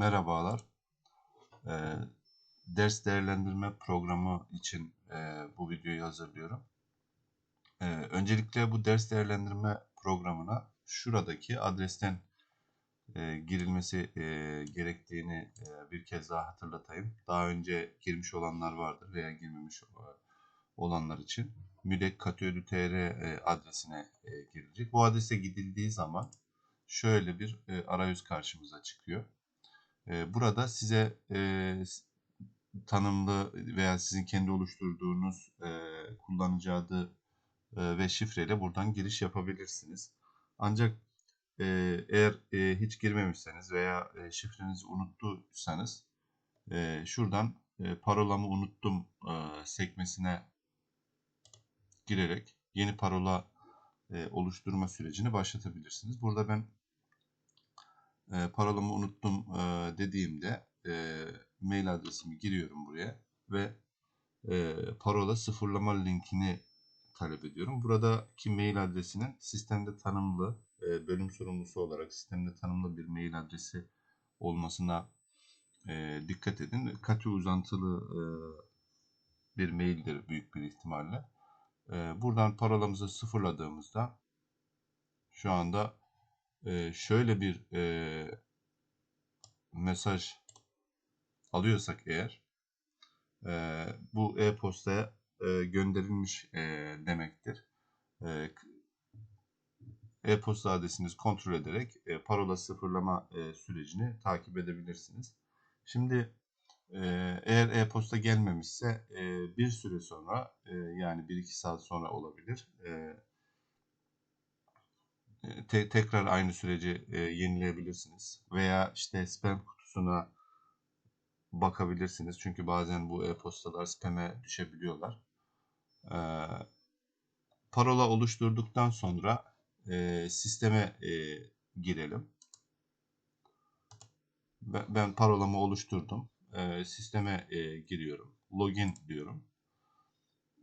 Merhabalar. Ee, ders değerlendirme programı için e, bu videoyu hazırlıyorum. Ee, öncelikle bu ders değerlendirme programına şuradaki adresten e, girilmesi e, gerektiğini e, bir kez daha hatırlatayım. Daha önce girmiş olanlar vardır veya girmemiş olanlar için müdekkatörü.tr e, adresine e, girilecek. Bu adrese gidildiği zaman şöyle bir e, arayüz karşımıza çıkıyor. Burada size e, tanımlı veya sizin kendi oluşturduğunuz e, kullanıcı adı e, ve şifreyle buradan giriş yapabilirsiniz. Ancak e, eğer e, hiç girmemişseniz veya e, şifrenizi unuttuysanız e, şuradan e, parolamı unuttum e, sekmesine girerek yeni parola e, oluşturma sürecini başlatabilirsiniz. Burada ben e, parolamı unuttum e, dediğimde e, mail adresimi giriyorum buraya ve e, parola sıfırlama linkini talep ediyorum. Buradaki mail adresinin sistemde tanımlı e, bölüm sorumlusu olarak sistemde tanımlı bir mail adresi olmasına e, dikkat edin. Katı uzantılı e, bir maildir büyük bir ihtimalle. E, buradan parolamızı sıfırladığımızda şu anda e, şöyle bir e, mesaj alıyorsak eğer e, bu e-postaya e, gönderilmiş demektir. E-posta adresinizi kontrol ederek parola sıfırlama sürecini takip edebilirsiniz. Şimdi eğer e-posta gelmemişse bir süre sonra yani 1-2 saat sonra olabilir. E, te tekrar aynı süreci e, yenileyebilirsiniz. Veya işte spam kutusuna bakabilirsiniz. Çünkü bazen bu e-postalar spam'e düşebiliyorlar. E, parola oluşturduktan sonra e, sisteme e, girelim. Ben, ben parolamı oluşturdum. E, sisteme e, giriyorum. Login diyorum.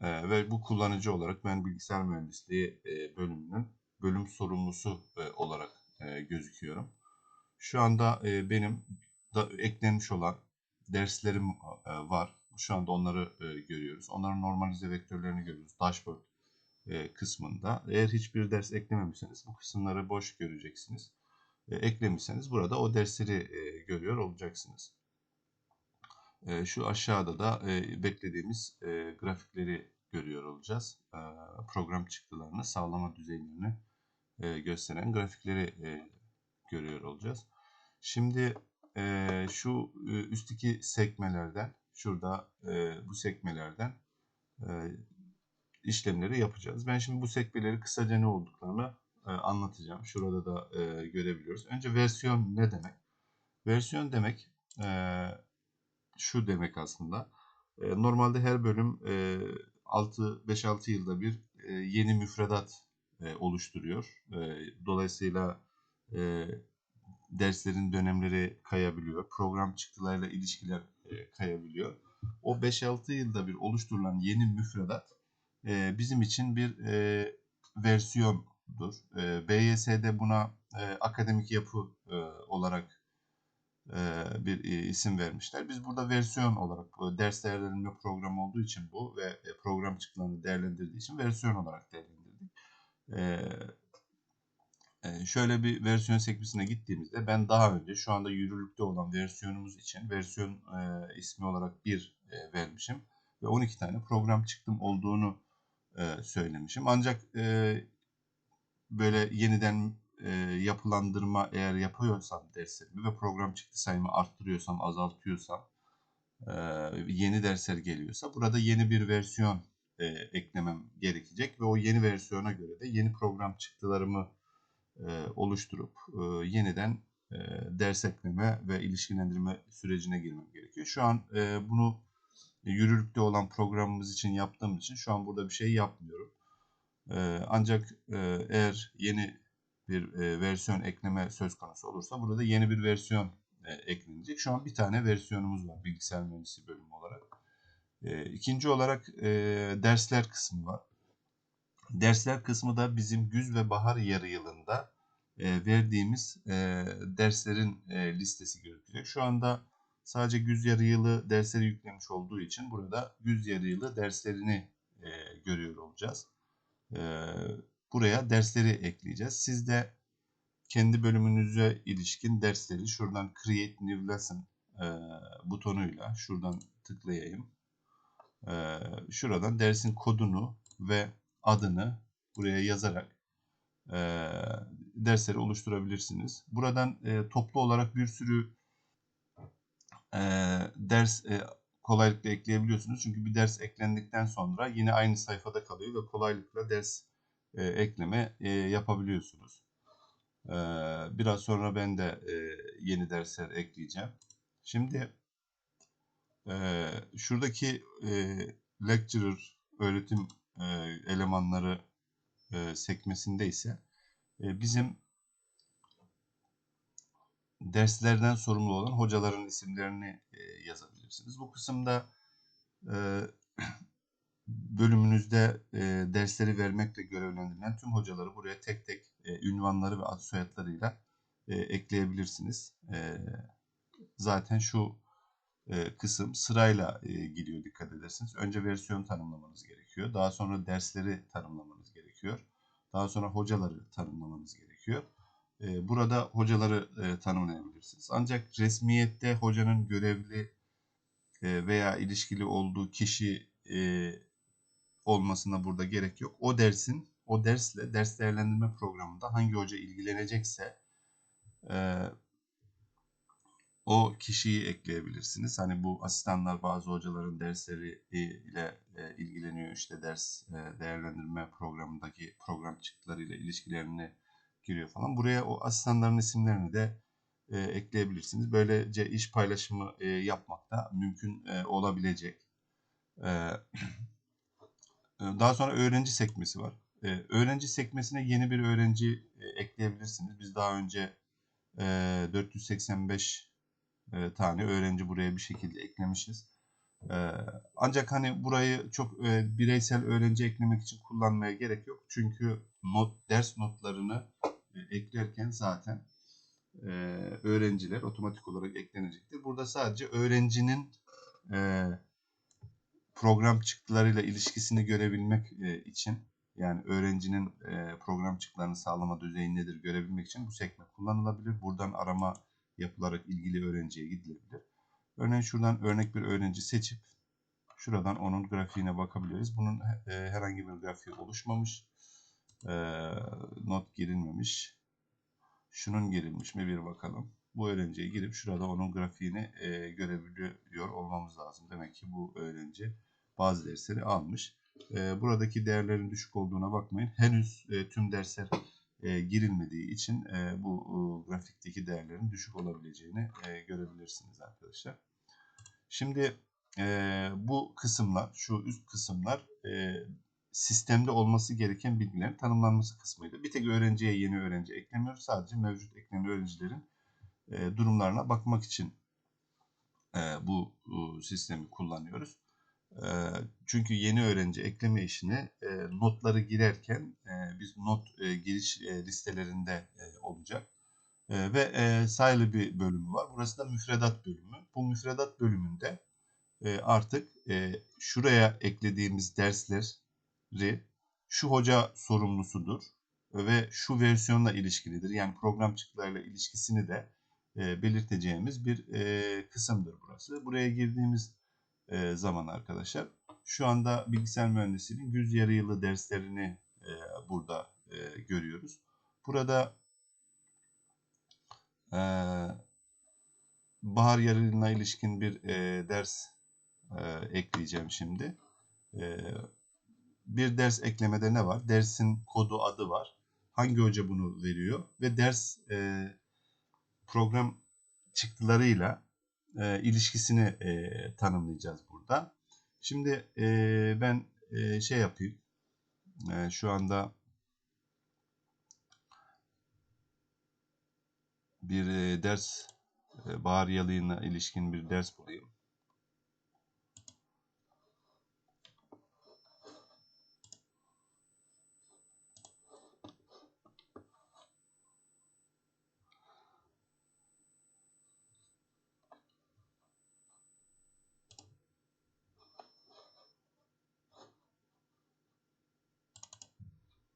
E, ve bu kullanıcı olarak ben bilgisayar mühendisliği e, bölümünün bölüm sorumlusu e, olarak e, gözüküyorum. Şu anda e, benim da eklenmiş olan derslerim var. Şu anda onları görüyoruz. Onların normalize vektörlerini görüyoruz. Dashboard kısmında. Eğer hiçbir ders eklememişseniz bu kısımları boş göreceksiniz. Eklemişseniz burada o dersleri görüyor olacaksınız. Şu aşağıda da beklediğimiz grafikleri görüyor olacağız. Program çıktılarını, sağlama düzeylerini e, gösteren grafikleri e, görüyor olacağız. Şimdi e, şu e, üstteki sekmelerden, şurada e, bu sekmelerden e, işlemleri yapacağız. Ben şimdi bu sekmeleri kısaca ne olduklarını e, anlatacağım. Şurada da e, görebiliyoruz. Önce versiyon ne demek? Versiyon demek e, şu demek aslında. E, normalde her bölüm e, 5-6 yılda bir e, yeni müfredat e, oluşturuyor. E, dolayısıyla e, derslerin dönemleri kayabiliyor. Program çıktılarıyla ilişkiler e, kayabiliyor. O 5-6 yılda bir oluşturulan yeni müfredat e, bizim için bir e, versiyondur. E, BYS'de buna e, akademik yapı e, olarak e, bir e, isim vermişler. Biz burada versiyon olarak e, ders değerlendirme programı olduğu için bu ve e, program çıktılarını değerlendirdiği için versiyon olarak değerlendirdik. E, şöyle bir versiyon sekmesine gittiğimizde ben daha önce şu anda yürürlükte olan versiyonumuz için versiyon e, ismi olarak 1 e, vermişim ve 12 tane program çıktım olduğunu e, söylemişim. Ancak e, böyle yeniden e, yapılandırma eğer yapıyorsam derslerimi ve program çıktı sayımı arttırıyorsam, azaltıyorsam, e, yeni dersler geliyorsa burada yeni bir versiyon e, eklemem gerekecek ve o yeni versiyona göre de yeni program çıktılarımı e, oluşturup e, yeniden e, ders ekleme ve ilişkilendirme sürecine girmem gerekiyor. Şu an e, bunu yürürlükte olan programımız için yaptığım için şu an burada bir şey yapmıyorum. E, ancak e, eğer yeni bir e, versiyon ekleme söz konusu olursa burada yeni bir versiyon e, eklenecek. Şu an bir tane versiyonumuz var bilgisayar mühendisliği bölümü olarak. E, ikinci olarak e, dersler kısmı var. Dersler kısmı da bizim güz ve bahar yarı yılında e, verdiğimiz e, derslerin e, listesi gözükecek. Şu anda sadece güz yarı yılı dersleri yüklemiş olduğu için burada güz yarı yılı derslerini e, görüyor olacağız. E, buraya dersleri ekleyeceğiz. Siz de kendi bölümünüze ilişkin dersleri şuradan Create New Lesson e, butonuyla şuradan tıklayayım. E, şuradan dersin kodunu ve adını buraya yazarak e, dersleri oluşturabilirsiniz. Buradan e, toplu olarak bir sürü e, ders e, kolaylıkla ekleyebiliyorsunuz. Çünkü bir ders eklendikten sonra yine aynı sayfada kalıyor ve kolaylıkla ders e, ekleme e, yapabiliyorsunuz. E, biraz sonra ben de e, yeni dersler ekleyeceğim. Şimdi e, şuradaki e, lecturer öğretim e, elemanları e, sekmesinde ise e, bizim derslerden sorumlu olan hocaların isimlerini e, yazabilirsiniz. Bu kısımda e, bölümünüzde e, dersleri vermekle görevlendirilen tüm hocaları buraya tek tek e, ünvanları ve ad soyadlarıyla e, ekleyebilirsiniz. E, zaten şu e, kısım sırayla e, gidiyor dikkat edersiniz. Önce versiyon tanımlamanız gerekiyor. Daha sonra dersleri tanımlamanız gerekiyor. Daha sonra hocaları tanımlamanız gerekiyor. E, burada hocaları tanımlayabilirsiniz. Ancak resmiyette hocanın görevli veya ilişkili olduğu kişi olmasına burada gerek yok. O dersin, o dersle ders değerlendirme programında hangi hoca ilgilenecekse o kişiyi ekleyebilirsiniz. Hani bu asistanlar bazı hocaların dersleri ile e, ilgileniyor. İşte ders e, değerlendirme programındaki program çıktılarıyla ilişkilerini giriyor falan. Buraya o asistanların isimlerini de e, ekleyebilirsiniz. Böylece iş paylaşımı e, yapmak da mümkün e, olabilecek. E, daha sonra öğrenci sekmesi var. E, öğrenci sekmesine yeni bir öğrenci e, ekleyebilirsiniz. Biz daha önce e, 485 e, tane öğrenci buraya bir şekilde eklemişiz. E, ancak hani burayı çok e, bireysel öğrenci eklemek için kullanmaya gerek yok. Çünkü not ders notlarını e, eklerken zaten e, öğrenciler otomatik olarak eklenecektir. Burada sadece öğrencinin e, program çıktılarıyla ilişkisini görebilmek e, için yani öğrencinin e, program çıktılarını sağlama düzeyi nedir görebilmek için bu sekme kullanılabilir. Buradan arama yapılarak ilgili öğrenciye gidilebilir. Örneğin şuradan örnek bir öğrenci seçip şuradan onun grafiğine bakabiliriz. Bunun e, herhangi bir grafiği oluşmamış. E, not girilmemiş. Şunun girilmiş mi bir bakalım. Bu öğrenciye girip şurada onun grafiğini e, görebiliyor olmamız lazım. Demek ki bu öğrenci bazı dersleri almış. Buradaki değerlerin düşük olduğuna bakmayın. Henüz tüm dersler e, girilmediği için e, bu e, grafikteki değerlerin düşük olabileceğini e, görebilirsiniz arkadaşlar. Şimdi e, bu kısımlar, şu üst kısımlar e, sistemde olması gereken bilgilerin tanımlanması kısmıydı. Bir tek öğrenciye yeni öğrenci eklemiyoruz. Sadece mevcut eklenen öğrencilerin e, durumlarına bakmak için e, bu e, sistemi kullanıyoruz. Çünkü yeni öğrenci ekleme işini notları girerken biz not giriş listelerinde olacak. Ve sayılı bir bölümü var. Burası da müfredat bölümü. Bu müfredat bölümünde artık şuraya eklediğimiz dersleri şu hoca sorumlusudur ve şu versiyonla ilişkilidir. Yani program çıktılarıyla ilişkisini de belirteceğimiz bir kısımdır burası. Buraya girdiğimiz e, zaman arkadaşlar. Şu anda bilgisayar mühendisliğinin yüz yarı yılı derslerini e, burada e, görüyoruz. Burada e, bahar yarı yılına ilişkin bir e, ders e, ekleyeceğim şimdi. E, bir ders eklemede ne var? Dersin kodu adı var. Hangi hoca bunu veriyor? Ve ders e, program çıktılarıyla e, ilişkisini e, tanımlayacağız burada. Şimdi e, ben e, şey yapayım. E, şu anda bir e, ders e, bahar yalığına ilişkin bir ders bulayım.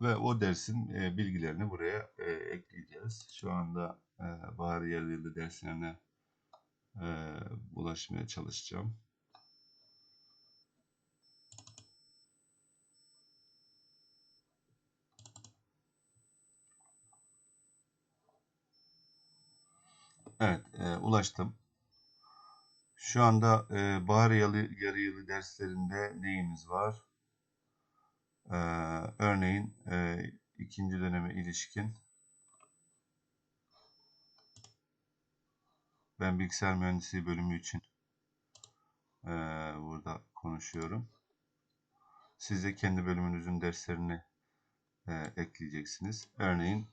Ve o dersin e, bilgilerini buraya e, ekleyeceğiz. Şu anda e, bahar yerli derslerine e, ulaşmaya çalışacağım. Evet, e, ulaştım. Şu anda e, bahar yarı, yarı yılı derslerinde neyimiz var? E, örneğin e, ikinci döneme ilişkin ben bilgisayar mühendisliği bölümü için e, burada konuşuyorum. Siz de kendi bölümünüzün derslerini e, ekleyeceksiniz. Örneğin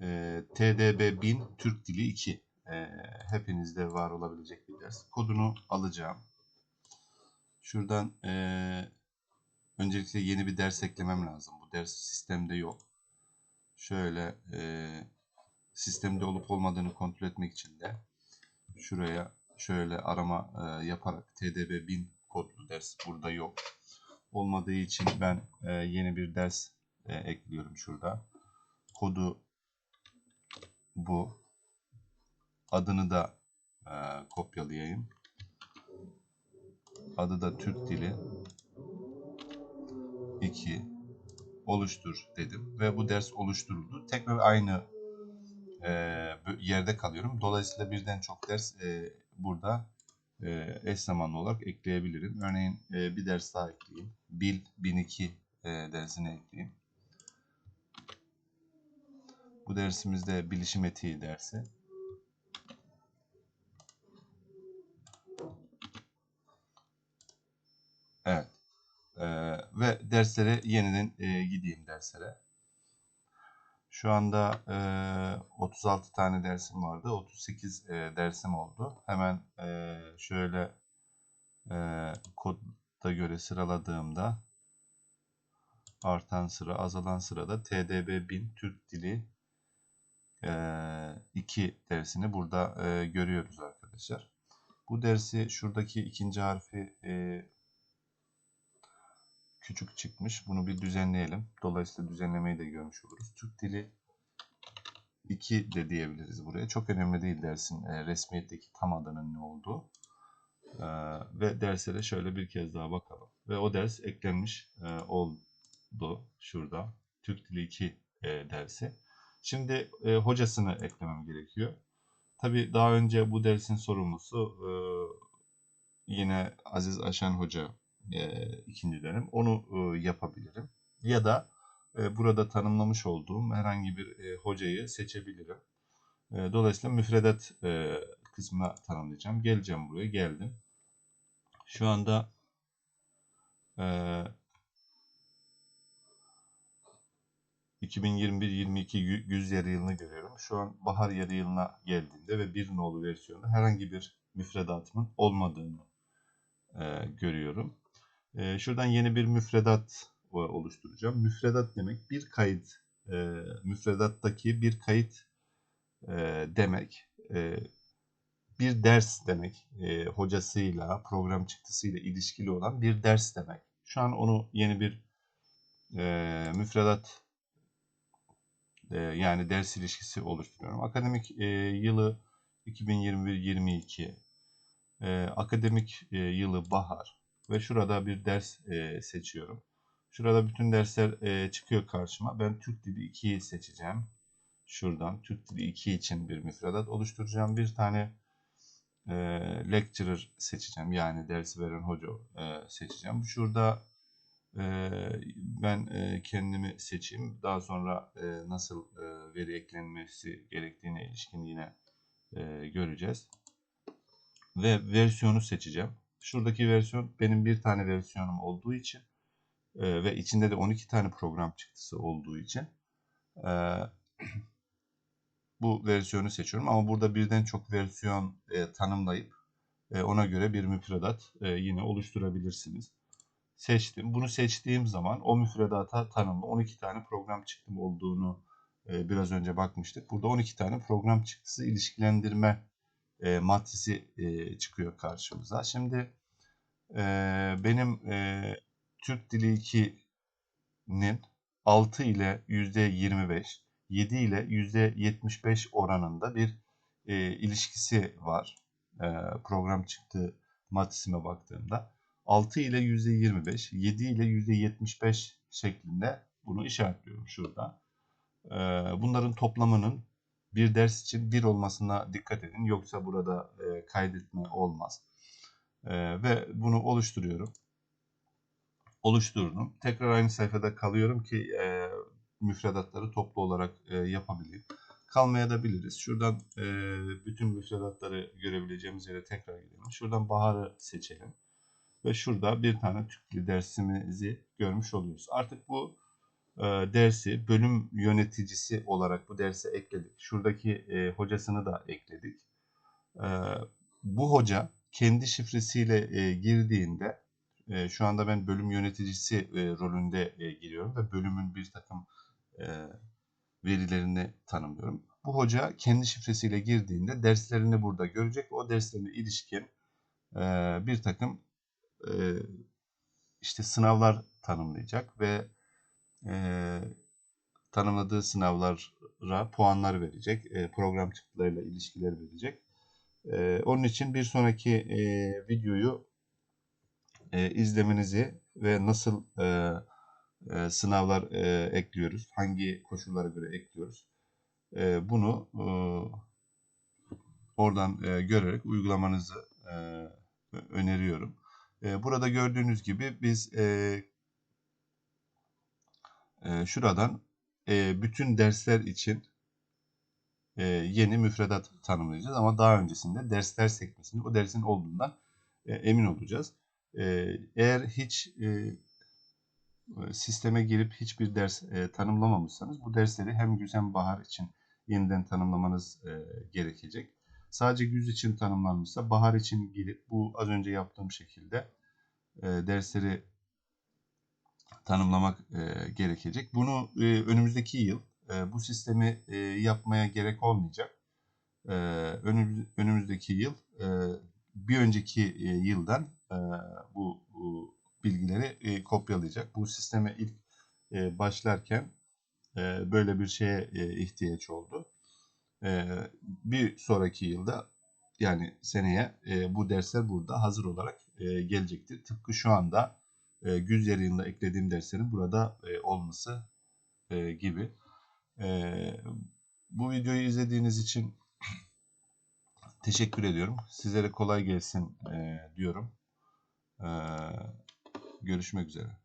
e, TDB 1000 Türk Dili 2 e, hepinizde var olabilecek bir ders. Kodunu alacağım. Şuradan e, öncelikle yeni bir ders eklemem lazım. Bu ders sistemde yok. Şöyle e, sistemde olup olmadığını kontrol etmek için de şuraya şöyle arama e, yaparak TDB 1000 kodlu ders burada yok. Olmadığı için ben e, yeni bir ders e, ekliyorum şurada. Kodu bu. Adını da e, kopyalayayım. Adı da Türk Dili 2 oluştur dedim ve bu ders oluşturuldu. Tekrar aynı e, yerde kalıyorum. Dolayısıyla birden çok ders e, burada e, eş zamanlı olarak ekleyebilirim. Örneğin e, bir ders daha ekleyeyim. Bil 1002 e, dersini ekleyeyim. Bu dersimizde bilişim etiği dersi. Evet. Ee, ve derslere yeniden e, gideyim derslere. Şu anda e, 36 tane dersim vardı. 38 e, dersim oldu. Hemen e, şöyle e, kodda göre sıraladığımda artan sıra, azalan sırada TDB 1000 Türk Dili 2 dersini burada e, görüyoruz arkadaşlar. Bu dersi şuradaki ikinci harfi e, küçük çıkmış. Bunu bir düzenleyelim. Dolayısıyla düzenlemeyi de görmüş oluruz. Türk dili 2 de diyebiliriz buraya. Çok önemli değil dersin e, resmiyetteki tam adının ne olduğu. E, ve derse de şöyle bir kez daha bakalım. Ve o ders eklenmiş e, oldu şurada. Türk dili 2 e, dersi. Şimdi e, hocasını eklemem gerekiyor. Tabi daha önce bu dersin sorumlusu e, yine Aziz Aşan Hoca e, ikinci dönem. Onu e, yapabilirim. Ya da e, burada tanımlamış olduğum herhangi bir e, hocayı seçebilirim. E, dolayısıyla müfredat e, kısmına tanımlayacağım. Geleceğim buraya. Geldim. Şu anda e, 2021-22 güz yarı yılını görüyorum. Şu an bahar yarı yılına geldiğinde ve bir nolu versiyonda herhangi bir müfredatımın olmadığını e, görüyorum. E, şuradan yeni bir müfredat oluşturacağım. Müfredat demek bir kayıt, e, müfredattaki bir kayıt e, demek. E, bir ders demek. E, hocasıyla, program çıktısıyla ilişkili olan bir ders demek. Şu an onu yeni bir e, müfredat e, yani ders ilişkisi oluşturuyorum. Akademik e, yılı 2021-22, e, akademik e, yılı bahar ve şurada bir ders e, seçiyorum. Şurada bütün dersler e, çıkıyor karşıma. Ben Türk Dili 2'yi seçeceğim. Şuradan Türk Dili 2 için bir müfredat oluşturacağım. Bir tane e, lecturer seçeceğim. Yani dersi veren hoca e, seçeceğim. Şurada e, ben e, kendimi seçeyim. Daha sonra e, nasıl e, veri eklenmesi gerektiğine ilişkin yine e, göreceğiz. Ve versiyonu seçeceğim. Şuradaki versiyon benim bir tane versiyonum olduğu için e, ve içinde de 12 tane program çıktısı olduğu için e, bu versiyonu seçiyorum. Ama burada birden çok versiyon e, tanımlayıp e, ona göre bir müfredat e, yine oluşturabilirsiniz. Seçtim. Bunu seçtiğim zaman o müfredata tanımlı 12 tane program çıktım olduğunu e, biraz önce bakmıştık. Burada 12 tane program çıktısı ilişkilendirme e, matrisi e, çıkıyor karşımıza. Şimdi e, benim e, Türk Dili 2'nin 6 ile %25, 7 ile %75 oranında bir e, ilişkisi var. E, program çıktı matrisime baktığımda. 6 ile %25, 7 ile %75 şeklinde bunu işaretliyorum şurada. E, bunların toplamının bir ders için 1 olmasına dikkat edin. Yoksa burada e, kaydetme olmaz. E, ve bunu oluşturuyorum. Oluşturdum. Tekrar aynı sayfada kalıyorum ki e, müfredatları toplu olarak e, yapabileyim. Kalmaya da biliriz. Şuradan e, bütün müfredatları görebileceğimiz yere tekrar gidelim. Şuradan baharı seçelim. Ve şurada bir tane tüplü dersimizi görmüş oluyoruz. Artık bu e, dersi bölüm yöneticisi olarak bu derse ekledik. Şuradaki e, hocasını da ekledik. E, bu hoca kendi şifresiyle e, girdiğinde e, şu anda ben bölüm yöneticisi e, rolünde e, giriyorum ve bölümün bir takım e, verilerini tanımlıyorum. Bu hoca kendi şifresiyle girdiğinde derslerini burada görecek. O derslerine ilişkin e, bir takım e, işte sınavlar tanımlayacak ve e, tanımladığı sınavlara puanlar verecek. E, program çıktılarıyla ilişkiler verecek. E, onun için bir sonraki e, videoyu e, izlemenizi ve nasıl e, e, sınavlar e, ekliyoruz, hangi koşullara göre ekliyoruz, e, bunu e, oradan e, görerek uygulamanızı e, öneriyorum. E, burada gördüğünüz gibi biz e, e, şuradan e, bütün dersler için e, yeni müfredat tanımlayacağız ama daha öncesinde dersler sekmesinde o dersin olduğundan e, emin olacağız. E, eğer hiç e, sisteme girip hiçbir ders e, tanımlamamışsanız bu dersleri hem güz hem bahar için yeniden tanımlamanız e, gerekecek. Sadece güz için tanımlanmışsa bahar için girip bu az önce yaptığım şekilde e, dersleri tanımlamak e, gerekecek. Bunu e, önümüzdeki yıl e, bu sistemi e, yapmaya gerek olmayacak. E, önümüz, önümüzdeki yıl e, bir önceki e, yıldan e, bu, bu bilgileri e, kopyalayacak. Bu sisteme ilk e, başlarken e, böyle bir şeye e, ihtiyaç oldu. E, bir sonraki yılda yani seneye e, bu dersler burada hazır olarak e, gelecektir. Tıpkı şu anda e, güz yarıyında eklediğim derslerin burada e, olması e, gibi. E, bu videoyu izlediğiniz için teşekkür ediyorum. Sizlere kolay gelsin e, diyorum. E, görüşmek üzere.